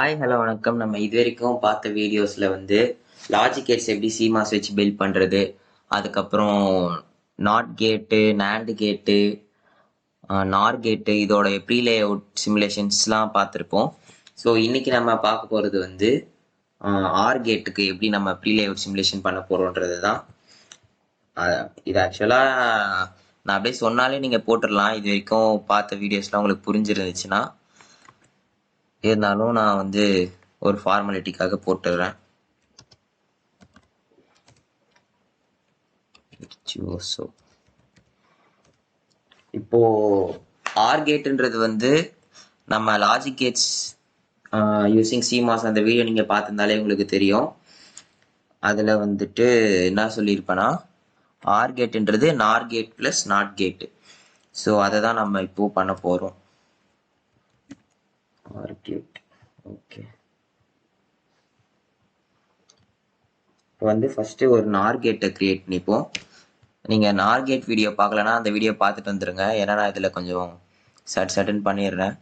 Hi hello வணக்கம். நம்ம இது வரைக்கும் பார்த்த வீடியோஸில் வந்து லாஜிக் கேட்ஸ் எப்படி சீமாஸ் வச்சு பில்ட் பண்ணுறது அதுக்கப்புறம் நாட் கேட்டு நேண்டு கேட்டு நார் கேட்டு இதோட ப்ரீ லேஅவுட் சிமுலேஷன்ஸ்லாம் பார்த்துருப்போம். ஸோ இன்றைக்கி நம்ம பார்க்க போகிறது வந்து ஆர் கேட்டுக்கு எப்படி நம்ம ப்ரீ லேஅவுட் சிமுலேஷன் பண்ண போகிறோன்றது தான். இது ஆக்சுவலாக நான் அப்படியே சொன்னாலே நீங்கள் போட்டுடலாம். இது வரைக்கும் பார்த்த வீடியோஸ்லாம் உங்களுக்கு புரிஞ்சிருந்துச்சுன்னா இருந்தாலும் நான் வந்து ஒரு ஃபார்மாலிட்டிக்காக போட்டுடுறேன் இப்போ ஆர் கேட்ன்றது வந்து நம்ம லாஜிக் கேட்ஸ் யூசிங் சிமாஸ் அந்த வீடியோ நீங்கள் பார்த்துருந்தாலே உங்களுக்கு தெரியும். அதில் வந்துட்டு என்ன சொல்லியிருப்பேன்னா R கேட்டுன்றது nor gate plus not gate so அதை தான் நம்ம இப்போ பண்ண போகிறோம் ஆர் ஓகே இப்போ வந்து ஃபஸ்ட்டு ஒரு நார் கேட்டை க்ரியேட் பண்ணிப்போம் நீங்கள் நார் கேட் வீடியோ பார்க்கலன்னா அந்த வீடியோ பார்த்துட்டு வந்துருங்க. ஏன்னா நான் இதில் கொஞ்சம் சட் சட்டுன்னு பண்ணிடுறேன்.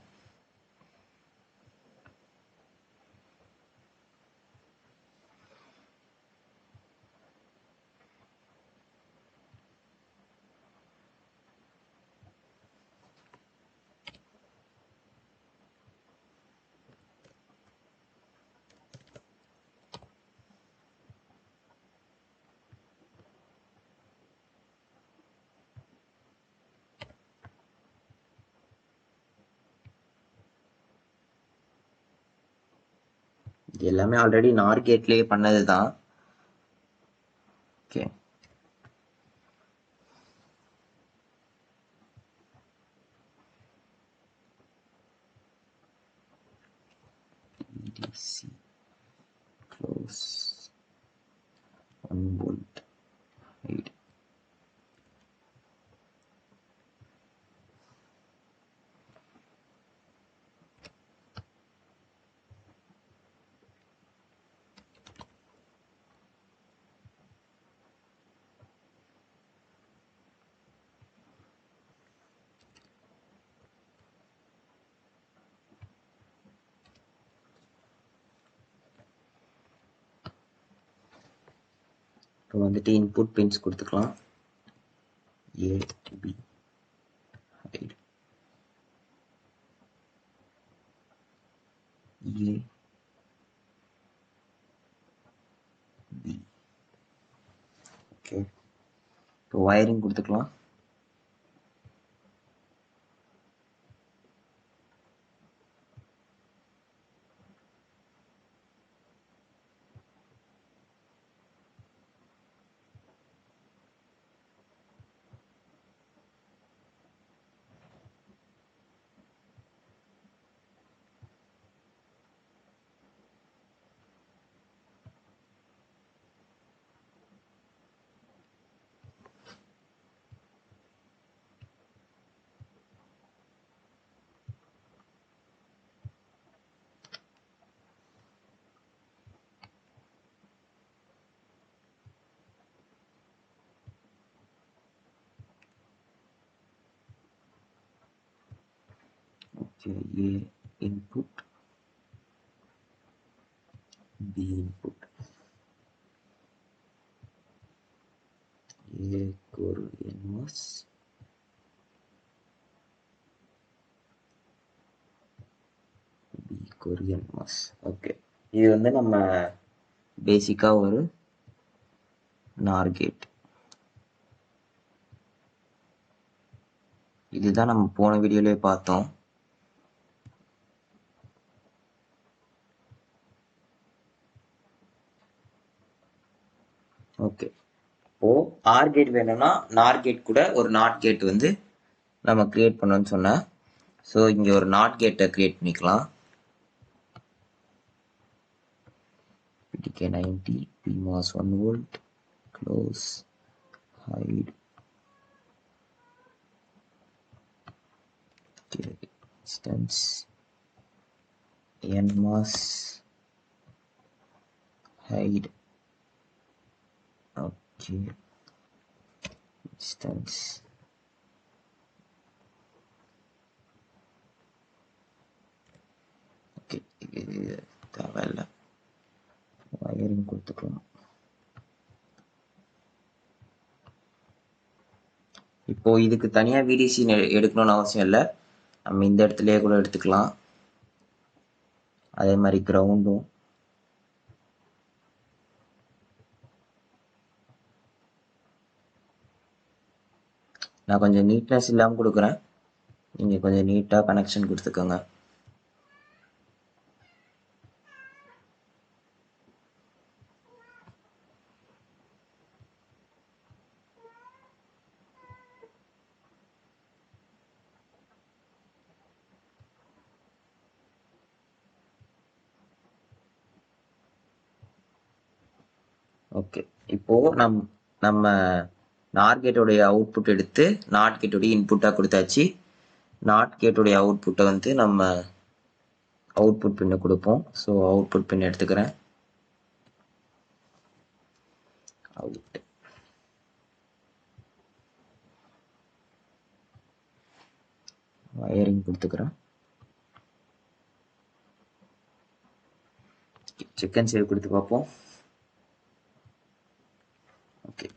எல்லாமே ஆல்ரெடி நார் கேட்லேயே பண்ணது தான் ஓகே EDC இப்போ வந்துட்டு இன்புட் பின்ஸ் கொடுத்துக்கலாம். A B hide A B okay இப்போ வயரிங் கொடுத்துக்கலாம். a input b input. A equal inverse. B equal inverse. Okay இது வந்து நம்ம பேசிக்காக ஒரு நார் கேட் இதுதான் நம்ம போன வீடியோலேயே பார்த்தோம். ஆர் கேட் வேணும்னா நார் கேட் கூட ஒரு நாட் கேட் வந்து நம்ம கிரியேட் பண்ணோன்னு சொன்னேன் ஸோ இங்கே ஒரு நாட் கேட்டை கிரியேட் பண்ணிக்கலாம். PDK ninety PMOS one volt close hide distance MOS hide. Okay. Distance. Okay இது தேவையில்லை வயரிங் கொடுத்துக்கலாம். இப்போ இதுக்கு தனியா விடிசி எடுக்கணும்னு அவசியம் இல்லை. நம்ம இந்த இடத்துலயே கூட எடுத்துக்கலாம். அதே மாதிரி கிரவுண்டும் நான் கொஞ்சம் நீட்னஸ் இல்லாமல் கொடுக்குறேன். நீங்கள் கொஞ்சம் நீட்டாக கனெக்ஷன் கொடுத்துக்கோங்க. ஓகே இப்போது நம் நம்ம நாட் கேட்டோடைய அவுட்புட் எடுத்து நாட் கேட்டோடைய இன்புட்டாக கொடுத்தாச்சு. நாட் கேட்டோடைய அவுட்புட்டை வந்து நம்ம அவுட்புட் பின்னை கொடுப்போம். ஸோ அவுட்புட் பின் எடுத்துக்கிறேன். அவுட் வயரிங் கொடுத்துக்கிறேன். சிக்கன் சேவ் கொடுத்து பார்ப்போம் ஓகே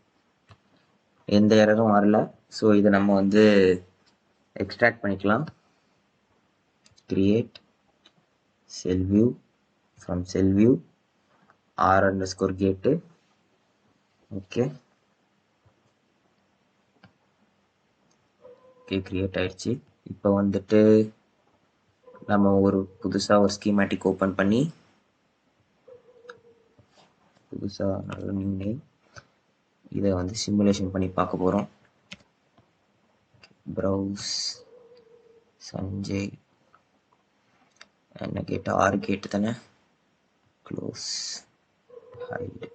எந்த எரரும் வரல. ஸோ இதை நம்ம வந்து எக்ஸ்ட்ராக்ட் பண்ணிக்கலாம். Create cell view from cell view or underscore gate okay okay create ஆயிடுச்சு. இப்போ வந்துட்டு நம்ம ஒரு புதுசாக ஒரு ஸ்கீமேட்டிக் ஓப்பன் பண்ணி புதுசாக நல்ல நியூ நேம் இதை வந்து சிமுலேஷன் பண்ணி பார்க்க போகிறோம் ப்ரௌஸ் சஞ்சய் என்ன கேட்டு ஆறு கேட்டு தானே? க்ளோஸ் ஹைடு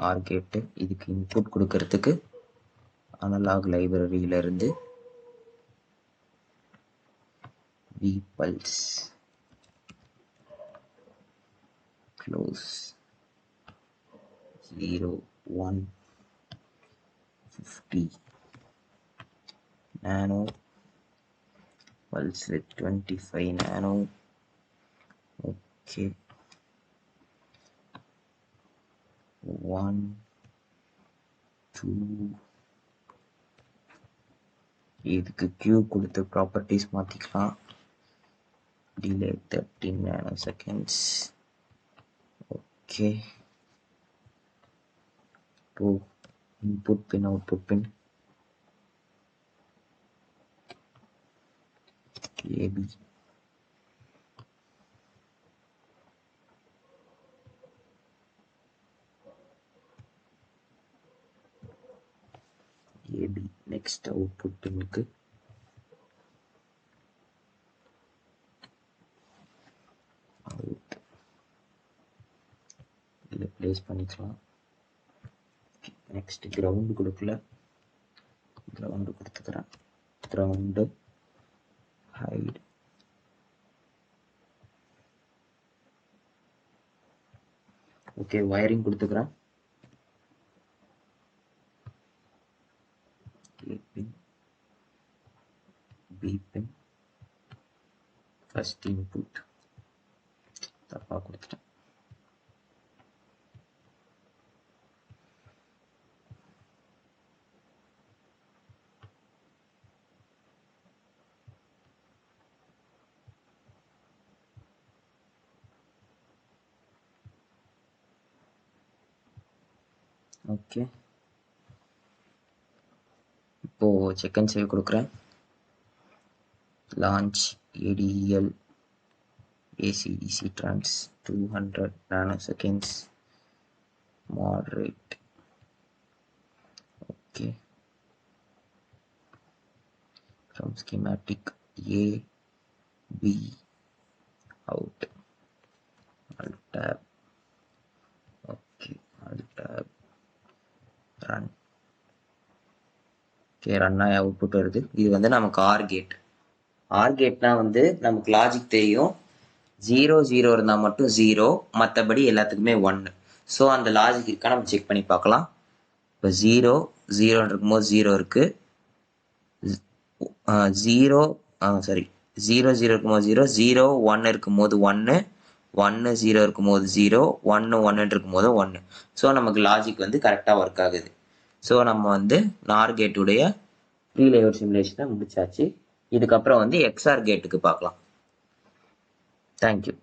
ஆர் கேட்டு இதுக்கு இன்புட் கொடுக்கறதுக்கு அனலாக் லைப்ரரியிலிருந்து peoples close zero 150 nano. Pulse with 25 nano. Okay. 1 2 இதுக்கு கியூ கொடுத்த properties. மாற்றிக்கலாம் delay 13 nanoseconds. Okay. Okay to input pin output pin AB AB next output pinக்கு out இதில் ப்ளேஸ் பண்ணிக்கலாம் நெக்ஸ்ட் கிரவுண்டு கொடுக்கல. கிரவுண்டு கொடுத்துக்கிறேன். கிரவுண்டு ஹைட் ஓகே வயரிங் கொடுத்துக்கிறேன். B pin first input தப்பாக கொடுத்துட்டேன். ஓகே. இப்போ அண்ட் சேவ் கொடுக்குறேன். Launch ADL ACDC trans two hundred nano seconds moderate okay from schematic A B out. Alt tab. Okay alt tab. Run. Okay run ஆகி output வருது. இது வந்து நமக்கு R gate R கேட்னா வந்து நமக்கு லாஜிக் தெரியும். ஜீரோ ஜீரோ இருந்தால் மட்டும் ஜீரோ மற்றபடி எல்லாத்துக்குமே ஒன்று ஸோ அந்த லாஜிக் இருக்கா? நம்ம செக் பண்ணி பார்க்கலாம். இப்போ ஜீரோ ஜீரோன்னு இருக்கும்போது ஜீரோ இருக்குது ஜீரோ சாரி ஜீரோ ஜீரோ இருக்கும்போது ஜீரோ ஜீரோ ஒன் இருக்கும்போது ஒன்று ஒன்று ஜீரோ இருக்கும்போது ஜீரோ ஒன்று ஒன்று இருக்கும்போது ஒன்று ஸோ நமக்கு லாஜிக் வந்து கரெக்டாக ஒர்க் ஆகுது. ஸோ நம்ம வந்து நார் கேட்டுடைய ப்ரீ லேவர் சிமுலேஷனை முடிச்சாச்சு. இதுக்கப்புறம் வந்து எக்ஸ்ஆர் கேட்டுக்கு பார்க்கலாம். தேங்க்யூ